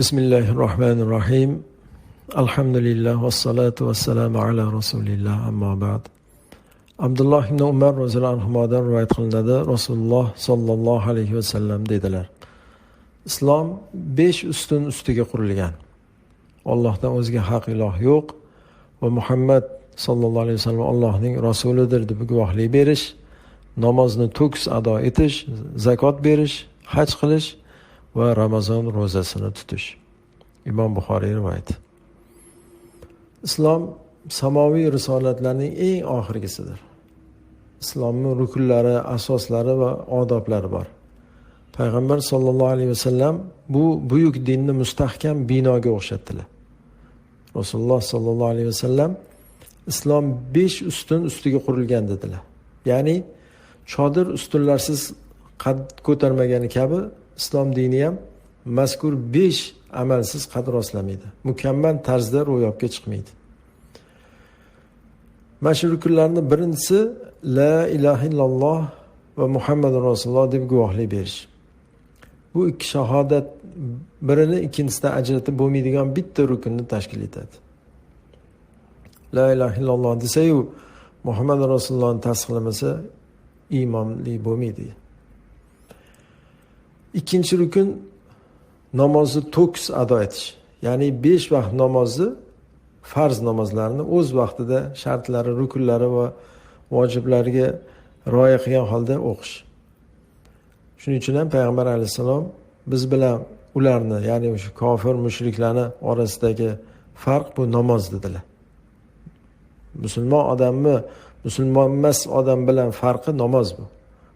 Bismillahirrahmanirrahim. Alhamdulillah va salatu vassalamu ala rasulillah amma ba'd. Abdulloh ibn Umar roziyallohu anhudan rivoyat qilinadi. Rasululloh sollallohu alayhi vasallam dedilar. Islom besh ustun ustiga qurilgan. Allohdan o'zga haq iloh yo'q va Muhammad sollallohu alayhi vasallam Allohning rasulidir deb guvohlik berish, namozni to'kis ado etish, zakot berish, haj qilish va Ramazon ro'zasini tutish. Imom Buxoriy rivoyati. Islom samoviy risolatlarning eng oxirgisidir. Islomning rukunlari, asoslari va odoblari bor. Payg'ambar sollallohu alayhi vasallam bu buyuk dinni mustahkam binoga o'xshatdilar. Rasululloh sollallohu alayhi vasallam islom besh ustun ustiga qurilgan dedilar. Ya'ni chodir ustunlarsiz qad ko'tarmagani kabi islom dini ham mazkur besh amalsiz qad rostlamaydi. Mukammal tarzda ro'yobga chiqmaydi. Mana shu rukunlarning birinchisi la ilaha illalloh va Muhammad rasululloh deb guvohlik berish. Bu ikki shahodat birini ikkinchisidan ajratib bo'lmaydigan bitta rukunni tashkil etadi. La ilaha illalloh desayu Muhammad rasulullohni tasdiqlamasa iymonli bo'lmaydi. Ikkinchi rukun namozni to'kis ado etish. Ya'ni 5 vaqt namozni farz namozlarni o'z vaqtida shartlari, rukunlari va vojiblariga rioya qilgan holda o'qish. Shuning uchun ham payg'ambar alayhisalom biz bilan ularni, ya'ni o'sha kofir mushriklarni orasidagi farq bu namoz dedilar. Musulmon odamni musulmon emas odam bilan farqi namoz bu.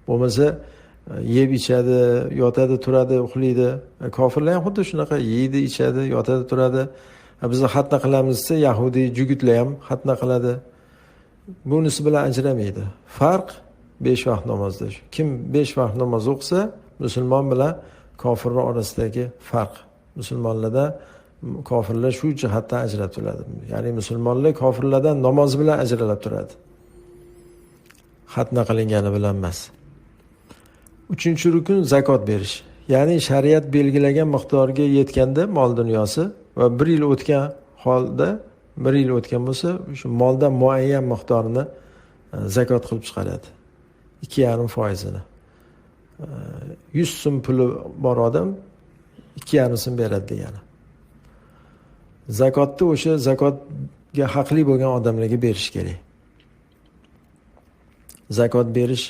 Bo'lmasa yeb ichadi, yotadi, turadi, uxlaydi. E, kofirlar ham xuddi shunaqa yeydi, ichadi, yotadi, turadi. E, bizni xatna qilamiz desa, yahudiy jugutlar ham xatna qiladi. Bunisi bilan ajramaydi. Farq besh vaqt namozda. Kim besh vaqt namoz o'qisa, musulmon bilan kofirni orasidagi farq. Musulmonlarda kofirlar shu jihatdan ajralib turadi. Ya'ni musulmonlar kofirlardan namoz bilan ajralib turadi. Xatna qilingani bilan emas. Uchinchi rukun zakot berish. Ya'ni shariat belgilagan miqdorga yetganda mol dunyosi va bir yil o'tgan holda, bir yil o'tgan bo'lsa, shu moldan muayyan miqdorini e, zakot qilib chiqaradi. 2,5 foizini. 100 e, so'm puli bor odam 2,5 so'm beradi degani. Zakotni o'sha zakotga haqli bo'lgan odamlarga berish kerak. Zakot berish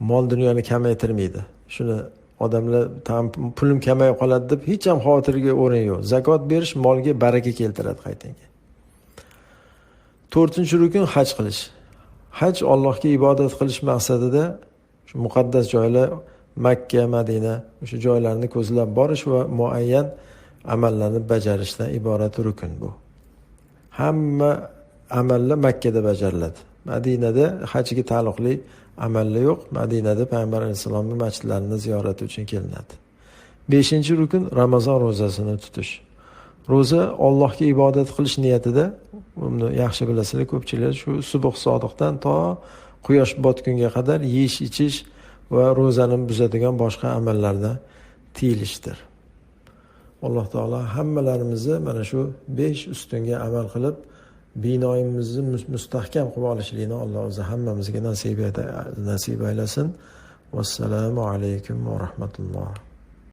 mol dunyoni kamaytirmaydi. Shuni odamlar tam pulim kamayib qoladi deb hech ham xavotirga o'rin yo'q. Zakot berish molga baraka keltiradi qaytanga to'rtinchi rukun haj qilish. Haj allohga ibodat qilish maqsadida shu muqaddas joylar makka madina o'sha joylarni ko'zlab borish va muayyan amallarni bajarishdan iborat rukun bu. Hamma amallar makkada bajariladi. Madinada hajga taalluqli amallar yo'q. Madinada payg'ambar alayhissalomni masjidlarini ziyorati uchun kelinadi. Beshinchi rukun ramazon ro'zasini tutish. Ro'za ollohga ibodat qilish niyatida buni yaxshi bilasizlar ko'pchilik shu subh sodiqdan to quyosh botgunga qadar yeyish ichish va ro'zani buzadigan boshqa amallardan tiyilishdir. Alloh taolo hammalarimizni mana shu besh ustunga amal qilib binoyimizni mustahkam qilib olishlikni alloh o'zi hammamizga nasib nasib aylasin vassalomu alaykum va rahmatulloh